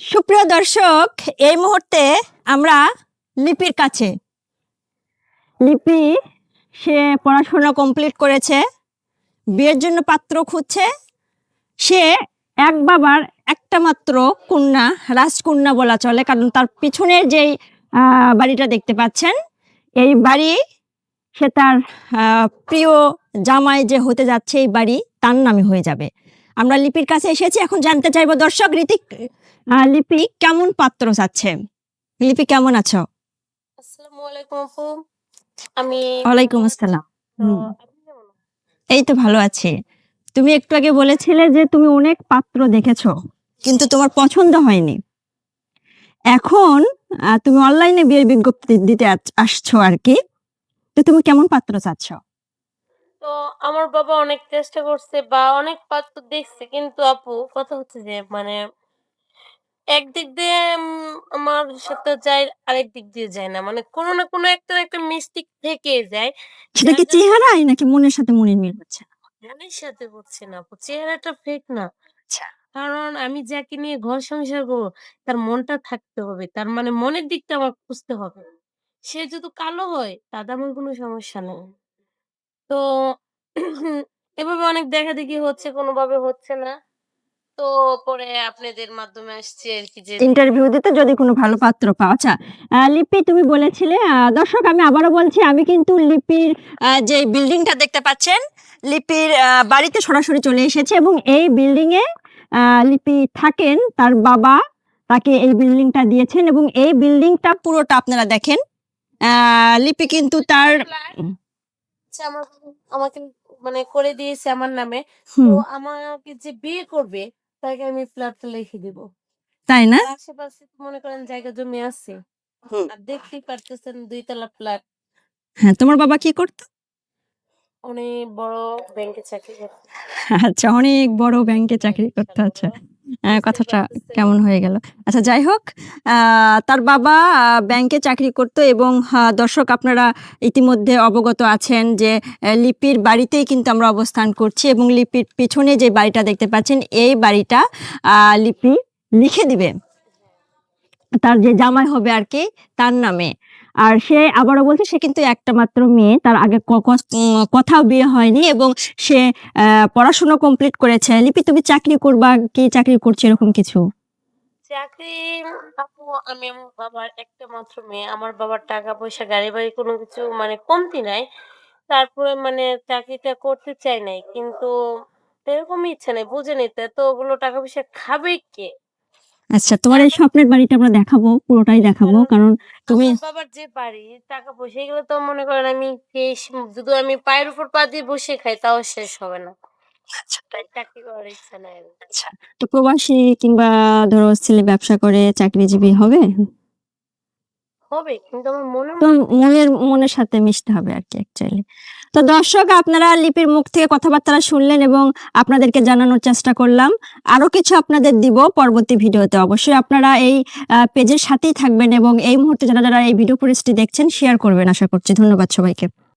সুপ্রিয় দর্শক, এই মুহূর্তে আমরা লিপির কাছে। লিপি সে পড়াশোনা কমপ্লিট করেছে, বিয়ের জন্য পাত্র খুঁজছে। সে এক বাবার একটা মাত্র কন্যা, রাজকন্যা বলা চলে, কারণ তার পিছনের যেই বাড়িটা দেখতে পাচ্ছেন, এই বাড়ি সে তার প্রিয় জামাই যে হতে যাচ্ছে এই বাড়ি, তার নামে হয়ে যাবে। আমরা লিপির কাছে এসেছি এখন জানতে চাইব দর্শক ঋতিক লিপি কেমন পাত্র চাচ্ছে? লিপি কেমন আছো? আসসালামু আলাইকুম আপু। আমি ওয়ালাইকুম আসসালাম? এই তো ভালো আছি। তুমি একটু আগে বলেছিলে যে তুমি অনেক পাত্র দেখেছ কিন্তু তোমার পছন্দ হয়নি। এখন তুমি অনলাইনে বিয়ের বিজ্ঞপ্তি দিতে আসছো আর কি তো তুমি কেমন পাত্র চাচ্ছ? তো আমার বাবা অনেক চেষ্টা করছে বা অনেক পাত্র দেখছে। কিন্তু আপু কথা হচ্ছে যে মানে একদিক দিয়ে আমার সাথে যায় আরেক দিক দিয়ে যায় না। মানে কোনো না কোনো একটা একটা মিস্টেক থেকে যায় সেটা কি চেহারাই নাকি মনের সাথে মনের মিল হচ্ছে না? মনের সাথে হচ্ছে না আপু চেহারাটা ফেক না। আচ্ছা। কারণ আমি যাকে নিয়ে ঘর সংসার করব তার মনটা থাকতে হবে। তার মানে মনের দিকটা আমার খুঁজতে হবে। সে যদি কালো হয় তাতে আমার কোনো সমস্যা নেই। তো এভাবে অনেক দেখা দেখি হচ্ছে কোনোভাবে হচ্ছে না। তো পরে আপনাদের মাধ্যমে আসছে আর কি যে ইন্টারভিউ দিতে যদি কোনো ভালো পাত্র পাও আচ্ছা লিপি তুমি বলেছিলে দর্শক আমি আবারও বলছি আমি কিন্তু লিপির যে বিল্ডিংটা দেখতে পাচ্ছেন লিপির বাড়িতে সরাসরি চলে এসেছে এবং এই বিল্ডিং এ লিপি থাকেন তার বাবা তাকে এই বিল্ডিংটা দিয়েছেন এবং এই বিল্ডিংটা পুরোটা আপনারা দেখেন। আহ, লিপি কিন্তু তার আচ্ছা, আমার আমাকে মানে করে দিয়েছে আমার নামে। তো আমাকে যে বিয়ে করবে তাকে আমি ফ্ল্যাটটা লিখে দিব। তাই না? আশেপাশে মনে করেন জায়গা জমি আছে। আর দেখতেই পারতেছেন দুইতলা ফ্ল্যাট। হ্যাঁ তোমার বাবা কি করতো? অনেক বড় ব্যাংকে চাকরি করে আচ্ছা অনেক বড় ব্যাংকে চাকরি করতে আচ্ছা। আহ, কথাটা কেমন হয়ে গেল। আচ্ছা যাই হোক তার বাবা ব্যাংকে চাকরি করত এবং দর্শক আপনারা ইতিমধ্যে অবগত আছেন যে লিপির বাড়িতেই কিন্তু আমরা অবস্থান করছি এবং লিপির পিছনে যে বাড়িটা দেখতে পাচ্ছেন, এই বাড়িটা লিপি লিখে দিবে। তার যে জামাই হবে আর কি, তার নামে। আর সে আবারও বলছে, সে কিন্তু একটা মাত্র মেয়ে, তার আগে কোথাও বিয়ে হয়নি এবং সে পড়াশোনা কমপ্লিট করেছে। লিপি, তুমি চাকরি করবা? কি চাকরি করছ? এরকম কিছু? চাকরি, আপু, আমি বাবার একটা মাত্র মেয়ে। আমার বাবার টাকা পয়সা, গাড়ি বাড়ি কোনো কিছু মানে কমতি নাই। তারপরে মানে চাকরিটা করতে চাই নাই, কিন্তু এরকমই ইচ্ছা নেই, বুঝে নিতে। তো ওগুলো টাকা পয়সা খাবে কে? আচ্ছা তোমার এই স্বপ্নের বাড়িটা আমরা দেখাবো পুরোটাই দেখাবো কারণ তুমি বাবার যে বাড়ি টাকা পয়সা এগুলো তো মনে করেন আমি শেষ যদি আমি পায়ের উপর পা দিয়ে বসে খাই তাও শেষ হবে না। তাই চাকরি করার ইচ্ছা নাই আচ্ছা তো প্রবাসী কিংবা ধরো ছেলে ব্যবসা করে চাকরিজীবী হবে? হবে? কিন্তু আমার মনে তো মনের মনের সাথে মিশতে হবে আর কি অ্যাকচুয়ালি তো দর্শক, আপনারা লিপির মুখ থেকে কথাবার্তা শুনলেন এবং আপনাদেরকে জানানোর চেষ্টা করলাম। আরও কিছু আপনাদের দিব পরবর্তী ভিডিওতে। অবশ্যই আপনারা এই পেজের সাথেই থাকবেন এবং এই মুহূর্তে যারা যারা এই ভিডিও পরিস্থিতি দেখছেন শেয়ার করবেন। আশা করছি ধন্যবাদ সবাইকে।